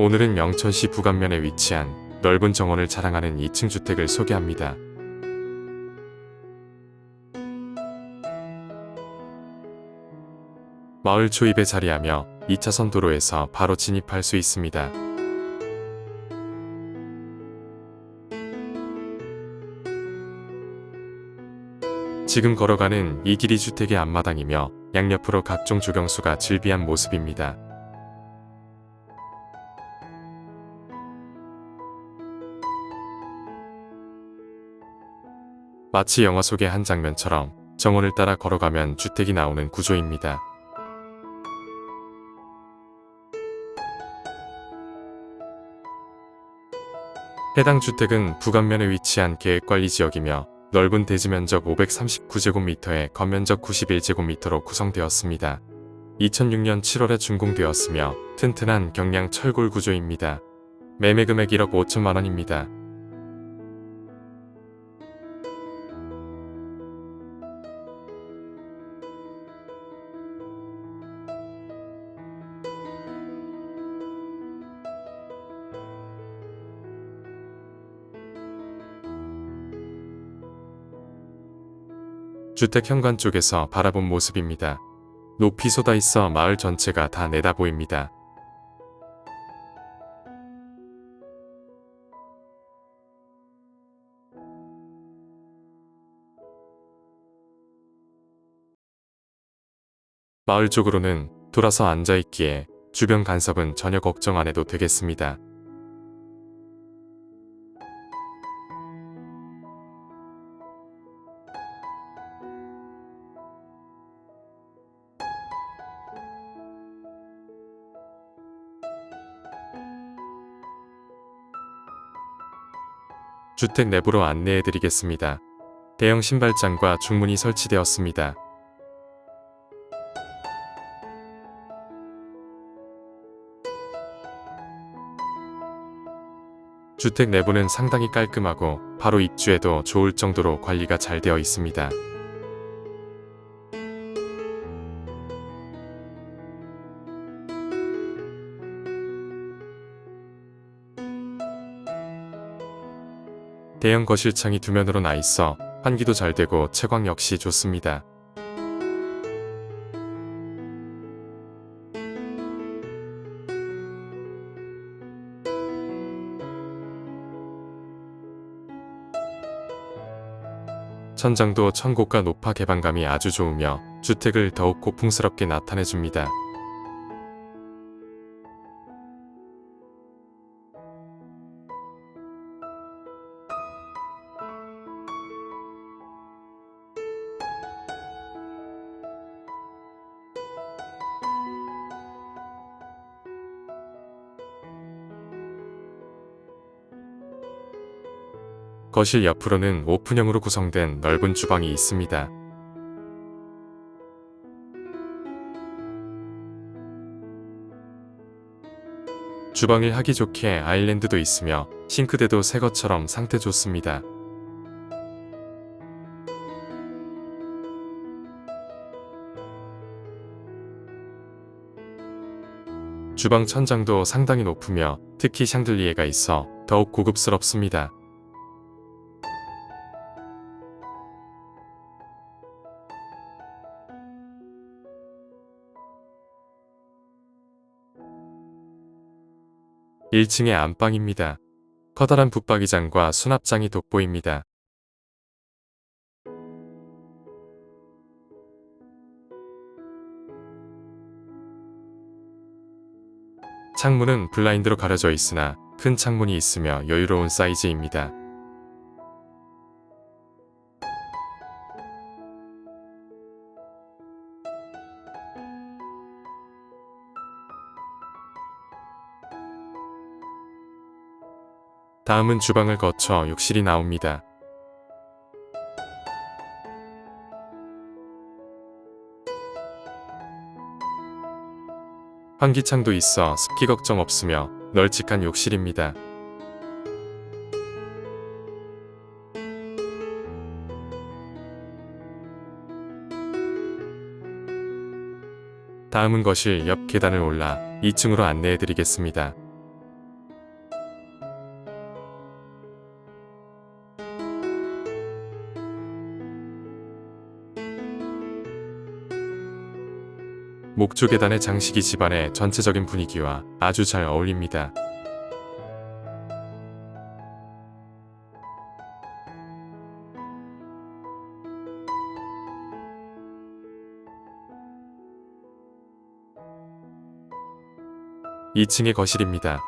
오늘은 영천시 부간면에 위치한 넓은 정원을 자랑하는 2층 주택을 소개합니다. 마을 초입에 자리하며 2차선 도로에서 바로 진입할 수 있습니다. 지금 걸어가는 이 길이 주택의 앞마당이며 양옆으로 각종 조경수가 즐비한 모습입니다. 마치 영화 속의 한 장면처럼 정원을 따라 걸어가면 주택이 나오는 구조입니다. 해당 주택은 부간면에 위치한 계획관리 지역이며 넓은 대지 면적 539제곱미터에 건면적 91제곱미터로 구성되었습니다. 2006년 7월에 준공되었으며 튼튼한 경량 철골 구조입니다. 매매 금액 1억 5천만 원입니다. 주택 현관 쪽에서 바라본 모습입니다. 높이 쏟아 있어 마을 전체가 다 내다 보입니다. 마을 쪽으로는 돌아서 앉아 있기에 주변 간섭은 전혀 걱정 안 해도 되겠습니다. 주택 내부로 안내해 드리겠습니다. 대형 신발장과 중문이 설치되었습니다. 주택 내부는 상당히 깔끔하고 바로 입주해도 좋을 정도로 관리가 잘 되어 있습니다. 대형 거실창이 두 면으로 나 있어 환기도 잘 되고 채광 역시 좋습니다. 천장도 천고가 높아 개방감이 아주 좋으며 주택을 더욱 고풍스럽게 나타내줍니다. 거실 옆으로는 오픈형으로 구성된 넓은 주방이 있습니다. 주방을 하기 좋게 아일랜드도 있으며 싱크대도 새 것처럼 상태 좋습니다. 주방 천장도 상당히 높으며 특히 샹들리에가 있어 더욱 고급스럽습니다. (1층의) 안방입니다. 커다란 붙박이장과 수납장이 돋보입니다. 창문은 블라인드로 가려져 있으나 큰 창문이 있으며 여유로운 사이즈입니다. 다음은 주방을 거쳐 욕실이 나옵니다. 환기창도 있어 습기 걱정 없으며 널찍한 욕실입니다. 다음은 거실 옆 계단을 올라 2층으로 안내해 드리겠습니다. 목조 계단의 장식이 집안의 전체적인 분위기와 아주 잘 어울립니다. (2층의) 거실입니다.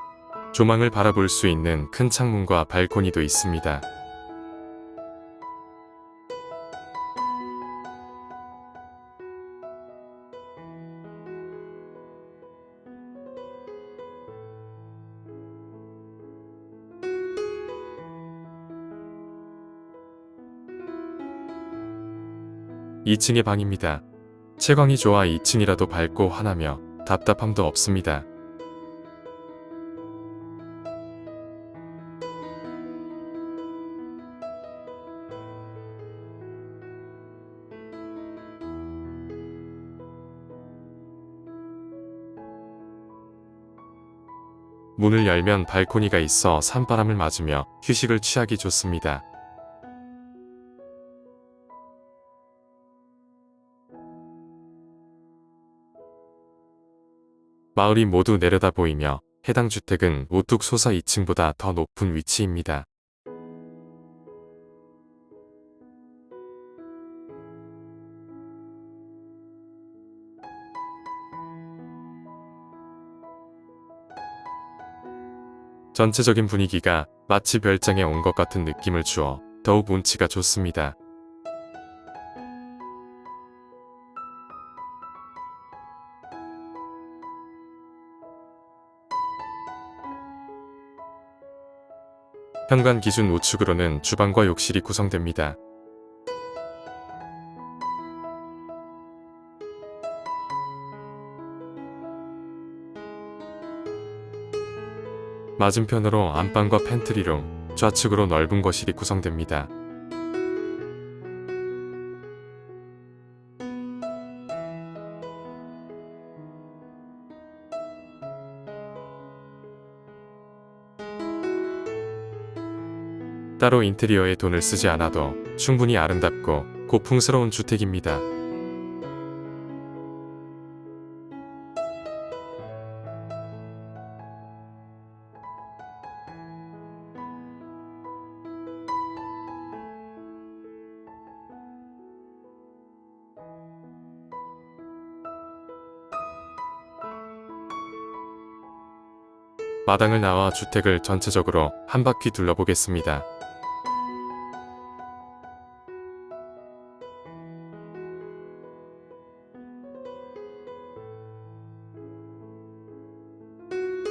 조망을 바라볼 수 있는 큰 창문과 발코니도 있습니다. (2층의) 방입니다. 채광이 좋아 2층이라도 밝고 환하며 답답함도 없습니다. 문을 열면 발코니가 있어 산바람을 맞으며 휴식을 취하기 좋습니다. 마을이 모두 내려다 보이며 해당 주택은 우뚝 솟아 2층보다 더 높은 위치입니다. 전체적인 분위기가 마치 별장에 온 것 같은 느낌을 주어 더욱 운치가 좋습니다. 현관 기준 우측으로는 주방과 욕실이 구성됩니다. 맞은편으로 안방과 팬트리룸, 좌측으로 넓은 거실이 구성됩니다. 따로 인테리어에 돈을 쓰지 않아도 충분히 아름답고 고풍스러운 주택입니다. 마당을 나와 주택을 전체적으로 한 바퀴 둘러보겠습니다.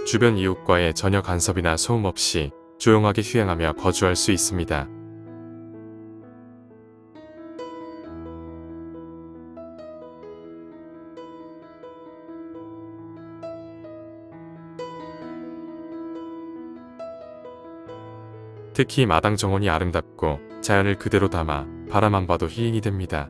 주변 이웃과의 전혀 간섭이나 소음 없이 조용하게 휴양하며 거주할 수 있습니다. 특히 마당 정원이 아름답고 자연을 그대로 담아 바라만 봐도 힐링이 됩니다.